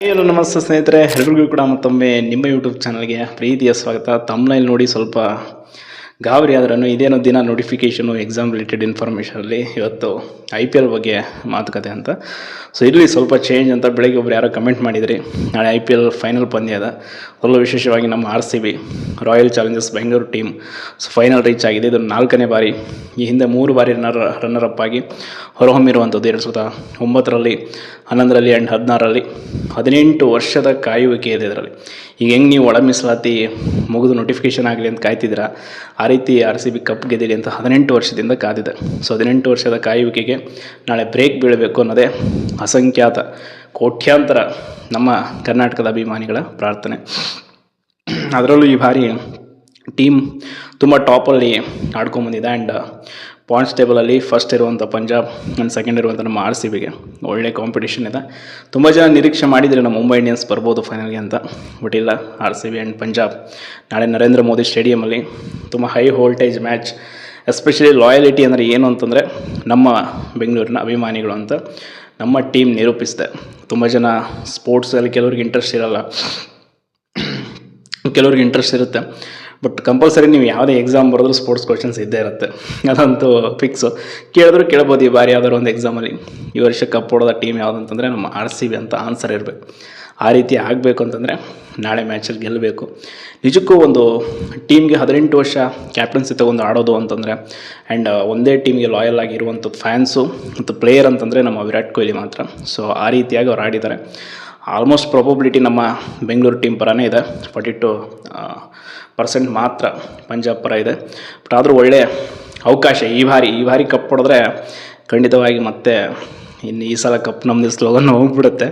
Hello ನಮಸ್ತೆ ಸ್ನೇಹಿತರೆ. ಎಲ್ರಿಗೂ ಕೂಡ ಮತ್ತೊಮ್ಮೆ ನಿಮ್ಮ ಯೂಟ್ಯೂಬ್ ಚಾನಲ್ಗೆ ಪ್ರೀತಿಯ ಸ್ವಾಗತ. ತಮ್ಮನಲ್ಲಿ ನೋಡಿ ಸ್ವಲ್ಪ ಗಾಬರಿ ಆದ್ರೂ ಇದೇನೋ ದಿನ ನೋಟಿಫಿಕೇಷನು ಎಕ್ಸಾಮ್ ರಿಲೇಟೆಡ್ ಇನ್ಫಾರ್ಮೇಷನಲ್ಲಿ ಇವತ್ತು ಐ ಪಿ ಎಲ್ ಬಗ್ಗೆ ಮಾತುಕತೆ ಅಂತ. ಸೊ ಇಲ್ಲಿ ಸ್ವಲ್ಪ ಚೇಂಜ್ ಅಂತ ಬೆಳಗ್ಗೆ ಒಬ್ರು ಯಾರೋ ಕಮೆಂಟ್ ಮಾಡಿದ್ರಿ. ನಾಳೆ ಐ ಪಿ ಎಲ್ ಫೈನಲ್ ಪಂದ್ಯ ಅದ. ಅದರಲ್ಲೂ ವಿಶೇಷವಾಗಿ ನಮ್ಮ R C B Royal Challengers Bengaluru team so final reach ಆಗಿದೆ. ಇದು ನಾಲ್ಕನೇ ಬಾರಿ, ಈ ಹಿಂದೆ ಮೂರು ಬಾರಿ ರನ್ನರ್ ರನ್ನರ್ ಅಪ್ ಆಗಿ ಹೊರಹೊಮ್ಮಿರುವಂಥದ್ದು ಎರಡು ಸಾವಿರದ ಒಂಬತ್ತರಲ್ಲಿ, ಹನ್ನೊಂದರಲ್ಲಿ ಆ್ಯಂಡ್ ಹದಿನಾರರಲ್ಲಿ. ಹದಿನೆಂಟು ವರ್ಷದ ಕಾಯುವಿಕೆ ಇದೆ ಇದರಲ್ಲಿ. ಈಗ ಹೆಂಗೆ ನೀವು ಒಳ ಮೀಸಲಾತಿ ಮುಗಿದು ನೋಟಿಫಿಕೇಷನ್ ಆಗಲಿ ಅಂತ ಕಾಯ್ತಿದ್ದೀರಾ? ಆ ರೀತಿ ಆರ್ ಸಿ ಬಿ ಕಪ್ ಗೆದ್ದಿದೆ ಅಂತ ಹದಿನೆಂಟು ವರ್ಷದಿಂದ ಕಾದಿದೆ. ಸೊ ಹದಿನೆಂಟು ವರ್ಷದ ಕಾಯುವಿಕೆಗೆ ನಾಳೆ ಬ್ರೇಕ್ ಬೀಳಬೇಕು ಅನ್ನೋದೇ ಅಸಂಖ್ಯಾತ ಕೋಟ್ಯಾಂತರ ನಮ್ಮ ಕರ್ನಾಟಕದ ಅಭಿಮಾನಿಗಳ ಪ್ರಾರ್ಥನೆ. ಅದರಲ್ಲೂ ಈ ಬಾರಿ ಟೀಮ್ ತುಂಬ ಟಾಪಲ್ಲಿ ಆಡ್ಕೊಂಬಂದಿದೆ ಆ್ಯಂಡ್ ಪಾಯಿಂಟ್ಸ್ ಟೇಬಲಲ್ಲಿ ಫಸ್ಟ್ ಇರುವಂಥ ಪಂಜಾಬ್ ಆ್ಯಂಡ್ ಸೆಕೆಂಡ್ ಇರುವಂಥ ನಮ್ಮ ಆರ್ ಸಿ ಬಿಗೆ ಒಳ್ಳೆ ಕಾಂಪಿಟೇಷನ್ ಇದೆ. ತುಂಬ ಜನ ನಿರೀಕ್ಷೆ ಮಾಡಿದರೆ ನಮ್ಮ ಮುಂಬೈ ಇಂಡಿಯನ್ಸ್ ಬರ್ಬೋದು ಫೈನಲ್ಗೆ ಅಂತ. ಬಟ್ ಇಲ್ಲ R C B and Punjab ನಾಳೆ ನರೇಂದ್ರ ಮೋದಿ ಸ್ಟೇಡಿಯಮಲ್ಲಿ ತುಂಬ high voltage match especially loyalty ಅಂದರೆ ಏನು ಅಂತಂದರೆ ನಮ್ಮ ಬೆಂಗಳೂರಿನ ಅಭಿಮಾನಿಗಳು ಅಂತ ನಮ್ಮ ಟೀಮ್ ನಿರೂಪಿಸಿದೆ. ತುಂಬ ಜನ ಸ್ಪೋರ್ಟ್ಸಲ್ಲಿ ಕೆಲವ್ರಿಗೆ ಇಂಟ್ರೆಸ್ಟ್ ಇರಲ್ಲ. ಕೆಲವ್ರಿಗೆ ಇಂಟ್ರೆಸ್ಟ್ ಇರುತ್ತೆ. ಬಟ್ ಕಂಪಲ್ಸರಿ ನೀವು ಯಾವುದೇ ಎಕ್ಸಾಮ್ ಬರೆದ್ರೂ ಸ್ಪೋರ್ಟ್ಸ್ ಕ್ವಶನ್ಸ್ ಇದ್ದೇ ಇರುತ್ತೆ. ಅದಂತೂ ಫಿಕ್ಸು ಕೇಳಿದ್ರು ಕೇಳ್ಬೋದು ಈ ಬಾರಿ ಯಾವ್ದಾದ್ರು ಒಂದು ಎಕ್ಸಾಮಲ್ಲಿ ಈ ವರ್ಷ ಕಪ್ ಹೊಡೋದ ಟೀಮ್ ಯಾವುದು ಅಂತಂದರೆ ನಮ್ಮ ಆರ್ ಸಿ ಬಿ ಅಂತ ಆನ್ಸರ್ ಇರಬೇಕು. ಆ ರೀತಿ ಆಗಬೇಕು ಅಂತಂದರೆ ನಾಳೆ ಮ್ಯಾಚಲ್ಲಿ ಗೆಲ್ಲಬೇಕು ನಿಜಕ್ಕೂ ಒಂದು ಟೀಮ್ಗೆ ಹದಿನೆಂಟು ವರ್ಷ ಕ್ಯಾಪ್ಟನ್ಸಿ ತಗೊಂಡು ಆಡೋದು ಅಂತಂದರೆ ಆ್ಯಂಡ್ ಒಂದೇ ಟೀಮ್ಗೆ ಲಾಯಲ್ ಆಗಿರುವಂಥದ್ದು ಫ್ಯಾನ್ಸು ಮತ್ತು ಪ್ಲೇಯರ್ ಅಂತಂದರೆ ನಮ್ಮ ವಿರಾಟ್ ಕೊಹ್ಲಿ ಮಾತ್ರ. ಸೊ ಆ ರೀತಿಯಾಗಿ ಅವ್ರು ಆಡಿದ್ದಾರೆ. ಆಲ್ಮೋಸ್ಟ್ ಪ್ರಾಬಬಿಲಿಟಿ ನಮ್ಮ ಬೆಂಗಳೂರು ಟೀಮ್ ಪರನೇ ಇದೆ. ಫಾರ್ಟಿ ಟು ಪರ್ಸೆಂಟ್ ಮಾತ್ರ ಪಂಜಾಬ್ ಪರ ಇದೆ. ಬಟ್ ಆದರೂ ಒಳ್ಳೆಯ ಅವಕಾಶ ಈ ಬಾರಿ ಈ ಬಾರಿ ಕಪ್ ಹೊಡೆದ್ರೆ ಖಂಡಿತವಾಗಿ ಮತ್ತೆ ಇನ್ನು ಈ ಸಲ ಕಪ್ ನಮ್ಮದು ಸ್ಲೋಗನ್ ಹೋಗ್ಬಿಡುತ್ತೆ.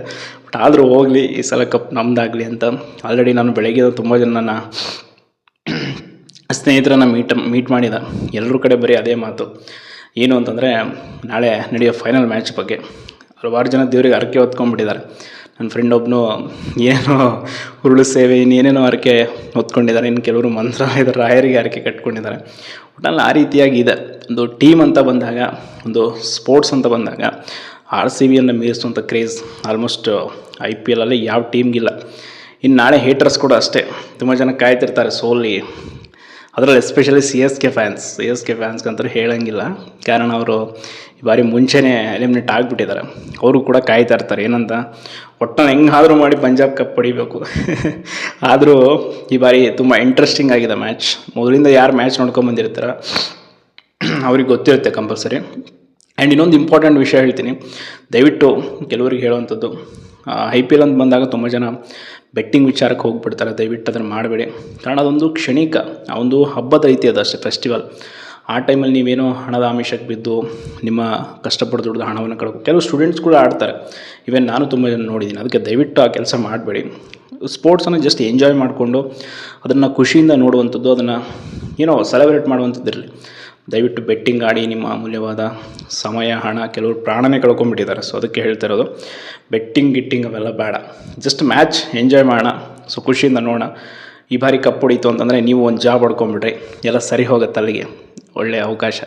ಬಟ್ ಆದರೂ ಹೋಗಲಿ, ಈ ಸಲ ಕಪ್ ನಮ್ಮದಾಗಲಿ ಅಂತ. ಆಲ್ರೆಡಿ ನಾನು ಬೆಳಗ್ಗೆ ತುಂಬ ಜನ ನನ್ನ ಸ್ನೇಹಿತರನ್ನ ಮೀಟ್ ಮೀಟ್ ಮಾಡಿದ. ಎಲ್ಲರ ಕಡೆ ಬರೀ ಅದೇ ಮಾತು. ಏನು ಅಂತಂದರೆ ನಾಳೆ ನಡೆಯೋ ಫೈನಲ್ ಮ್ಯಾಚ್ ಬಗ್ಗೆ. ಹಲವಾರು ಜನ ದೇವರಿಗೆ ಹರಕೆ ಹೊತ್ಕೊಂಡ್ಬಿಟ್ಟಿದ್ದಾರೆ. ನನ್ನ ಫ್ರೆಂಡ್ ಒಬ್ಬನು ಏನೋ ಉರುಳು ಸೇವೆ, ಇನ್ನೇನೇನೋ ಹರಕೆ ಹೊತ್ಕೊಂಡಿದ್ದಾರೆ ಇನ್ನು ಕೆಲವರು ಮಂತ್ರಾಲಯದ ರಾಯರಿಗೆ ಹರಕೆ ಕಟ್ಕೊಂಡಿದ್ದಾರೆ ಒಟ್ಟಲ್ಲಿ ಆ ರೀತಿಯಾಗಿ ಇದೆ. ಒಂದು ಟೀಮ್ ಅಂತ ಬಂದಾಗ, ಒಂದು ಸ್ಪೋರ್ಟ್ಸ್ ಅಂತ ಬಂದಾಗ ಆರ್ ಸಿ ಬಿಯನ್ನು ಮೀರಿಸುವಂಥ ಕ್ರೇಜ್ ಆಲ್ಮೋಸ್ಟ್ ಐ ಪಿ ಎಲಲ್ಲಿ ಯಾವ ಟೀಮ್ಗಿಲ್ಲ ಇನ್ನು ನಾಳೆ ಹೇಟರ್ಸ್ ಕೂಡ ಅಷ್ಟೇ. ತುಂಬ ಜನ ಕಾಯ್ತಿರ್ತಾರೆ, ಸೋಲಿ ಅದರಲ್ಲಿ especially C S K fans C S K ಫ್ಯಾನ್ಸ್ಗಂತೂ ಹೇಳೋಂಗಿಲ್ಲ. ಕಾರಣ ಅವರು ಈ ಬಾರಿ ಮುಂಚೆನೇ ಎಲಿಮಿನೇಟ್ ಆಗಿಬಿಟ್ಟಿದ್ದಾರೆ. ಅವರು ಕೂಡ ಕಾಯ್ತಾ ಇರ್ತಾರೆ. ಏನಂತ? ಒಟ್ಟು ಹೆಂಗಾದರೂ ಮಾಡಿ ಪಂಜಾಬ್ ಕಪ್ ಪಡಿಬೇಕು. ಆದರೂ ಈ ಬಾರಿ ತುಂಬ ಇಂಟ್ರೆಸ್ಟಿಂಗ್ ಆಗಿದೆ ಮ್ಯಾಚ್ ಮೊದಲಿಂದ ಯಾರು ಮ್ಯಾಚ್ ನೋಡ್ಕೊಂಬಂದಿರ್ತಾರ ಅವ್ರಿಗೆ ಗೊತ್ತಿರುತ್ತೆ ಕಂಪಲ್ಸರಿ ಆ್ಯಂಡ್ ಇನ್ನೊಂದು ಇಂಪಾರ್ಟೆಂಟ್ ವಿಷಯ ಹೇಳ್ತೀನಿ. ದಯವಿಟ್ಟು ಕೆಲವರಿಗೆ ಹೇಳುವಂಥದ್ದು ಐ ಪಿ ಎಲ್ ಅಂತ ಬಂದಾಗ ತುಂಬ ಜನ ಬೆಟ್ಟಿಂಗ್ ವಿಚಾರಕ್ಕೆ ಹೋಗ್ಬಿಡ್ತಾರೆ, ದಯವಿಟ್ಟು ಅದನ್ನು ಮಾಡಬೇಡಿ. ಕಾರಣ ಅದೊಂದು ಕ್ಷಣಿಕ, ಆ ಒಂದು ಹಬ್ಬದ ರೀತಿ ಅದು ಅಷ್ಟೇ ಫೆಸ್ಟಿವಲ್ ಆ ಟೈಮಲ್ಲಿ ನೀವೇನೋ ಹಣದ ಆಮಿಷಕ್ಕೆ ಬಿದ್ದು ನಿಮ್ಮ ಕಷ್ಟಪಟ್ಟು ದುಡ್ದು ಹಣವನ್ನು ಕಳ್ಕೊ, ಕೆಲವು ಸ್ಟೂಡೆಂಟ್ಸ್ ಕೂಡ ಆಡ್ತಾರೆ. ಇವನ್ ನಾನು ತುಂಬ ಜನ ನೋಡಿದ್ದೀನಿ ಅದಕ್ಕೆ ದಯವಿಟ್ಟು ಆ ಕೆಲಸ ಮಾಡಬೇಡಿ. ಸ್ಪೋರ್ಟ್ಸನ್ನು ಜಸ್ಟ್ ಎಂಜಾಯ್ ಮಾಡಿಕೊಂಡು ಅದನ್ನು ಖುಷಿಯಿಂದ ನೋಡುವಂಥದ್ದು, ಅದನ್ನು ಏನೋ ಸೆಲೆಬ್ರೇಟ್ ಮಾಡುವಂಥದ್ದು ಇರಲಿ. ದಯವಿಟ್ಟು ಬೆಟ್ಟಿಂಗ್ ಆಡಿ ನಿಮ್ಮ ಅಮೂಲ್ಯವಾದ ಸಮಯ, ಹಣ ಕೆಲವರು ಪ್ರಾಣನೇ ಕಳ್ಕೊಂಡ್ಬಿಟ್ಟಿದ್ದಾರೆ. ಸೊ ಅದಕ್ಕೆ ಹೇಳ್ತಾ ಇರೋದು, ಬೆಟ್ಟಿಂಗ್, ಗಿಟ್ಟಿಂಗ್ ಅವೆಲ್ಲ ಬೇಡ. ಜಸ್ಟ್ ಮ್ಯಾಚ್ ಎಂಜಾಯ್ ಮಾಡೋಣ. ಸೊ ಖುಷಿಯಿಂದ ನೋಡೋಣ. ಈ ಬಾರಿ ಕಪ್ ಹೊಡಿತು ಅಂತಂದರೆ ನೀವು ಒಂದು ಜಾಬ್ ಹೊಡ್ಕೊಂಬಿಡ್ರಿ ಎಲ್ಲ ಸರಿ ಹೋಗುತ್ತೆ ಅಲ್ಲಿಗೆ. ಒಳ್ಳೆಯ ಅವಕಾಶ.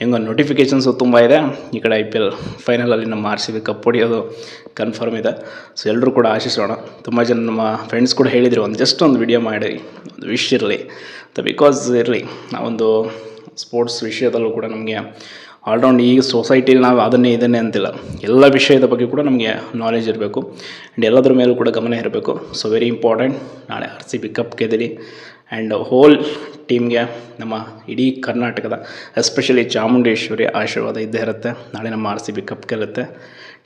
ಹೆಂಗೋ ನೋಟಿಫಿಕೇಷನ್ಸು ತುಂಬ ಇದೆ. ಈ ಕಡೆ ಐ ಪಿ ಎಲ್ ಫೈನಲಲ್ಲಿ ನಮ್ಮ ಆರ್ ಸಿ ಬಿ ಕಪ್ ಹೊಡಿಯೋದು ಕನ್ಫರ್ಮ್ ಇದೆ. ಸೊ ಎಲ್ಲರೂ ಕೂಡ ಆಶಿಸೋಣ ತುಂಬ ಜನ ನಮ್ಮ ಫ್ರೆಂಡ್ಸ್ ಕೂಡ ಹೇಳಿದರು, ಒಂದು ಜಸ್ಟ್ ಒಂದು ವಿಡಿಯೋ ಮಾಡಿರಿ. ಒಂದು ವಿಶ್ ಇರಲಿ. ಬಿಕಾಸ್ ಇರಲಿ. ನಾವೊಂದು ಸ್ಪೋರ್ಟ್ಸ್ ವಿಷಯದಲ್ಲೂ ಕೂಡ ನಮಗೆ ಆಲ್ರೌಂಡ್ ಈಗ ಸೊಸೈಟಿಲಿ ನಾವು ಅದನ್ನೇ ಇದನ್ನೇ ಅಂತಿಲ್ಲ. ಎಲ್ಲ ವಿಷಯದ ಬಗ್ಗೆ ಕೂಡ ನಮಗೆ ನಾಲೆಜ್ ಇರಬೇಕು. ಆ್ಯಂಡ್ ಎಲ್ಲದರ ಮೇಲೂ ಕೂಡ ಗಮನ ಇರಬೇಕು. ಸೊ ವೆರಿ ಇಂಪಾರ್ಟೆಂಟ್ ನಾಳೆ ಆರ್ ಸಿ ಬಿ ಕಪ್ ಗೆದ್ದಿರಿ. ಆ್ಯಂಡ್ ಹೋಲ್ ಟೀಮ್ಗೆ ನಮ್ಮ ಇಡೀ ಕರ್ನಾಟಕದ ಎಸ್ಪೆಷಲಿ ಚಾಮುಂಡೇಶ್ವರಿ ಆಶೀರ್ವಾದ ಇದ್ದೇ ಇರುತ್ತೆ. ನಾಳೆ ನಮ್ಮ ಆರ್ ಸಿ ಬಿ ಕಪ್ ಗೆಲ್ಲುತ್ತೆ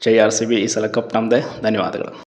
ಜೈ ಆರ್ ಸಿ ಬಿ ಈ ಸಲ ಕಪ್ ನಮ್ಮದೇ ಧನ್ಯವಾದಗಳು.